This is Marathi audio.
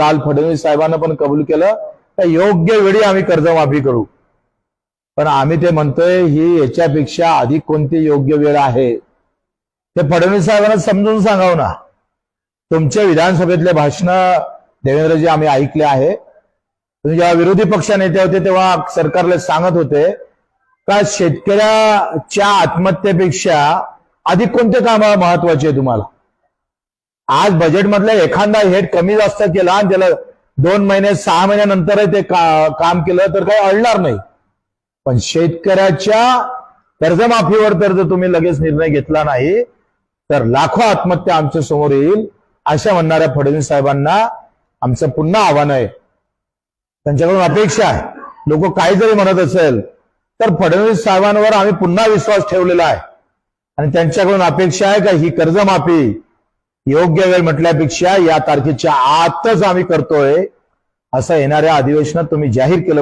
काल फडणवीस साहेबांना पण कबूल केलं तर योग्य वेळी आम्ही कर्जमाफी करू. पण आम्ही ते म्हणतोय ही याच्यापेक्षा अधिक कोणती योग्य वेळ आहे? ते फडणवीस साहेबांना समजून सांगाव ना. तुमच्या विधानसभेतले भाषण देवेंद्रजी आम्ही ऐकले आहे. तुम्ही जेव्हा विरोधी पक्ष नेते होते तेव्हा सरकारला सांगत होते का शेतकऱ्याच्या आत्महत्येपेक्षा अधिक कोणते काम महत्त्वाचे आहे तुम्हाला? आज बजेटमधला एखादा हेड कमी जास्त केला आणि त्याला दोन महिने सहा महिन्यानंतर ते का- काम केलं तर काही अडणार नाही. पण शेतकऱ्याच्या कर्जमाफीवर तर जर तुम्ही लगेच निर्णय घेतला नाही तर लाखो आत्महत्या आमच्यासमोर येईल अशा म्हणणाऱ्या फडणवीस साहेबांना आमचं पुन्हा आव्हान आहे. त्यांच्याकडून अपेक्षा आहे. लोक काही जरी म्हणत असेल तर फडणवीस साहेबांवर आम्ही पुन्हा विश्वास ठेवलेला आहे. आणि त्यांच्याकडून अपेक्षा आहे का ही कर्जमाफी योग्य वेळ म्हटल्यापेक्षा या तारखेच्या आतच आम्ही करतोय असं येणाऱ्या अधिवेशनात तुम्ही जाहीर केलं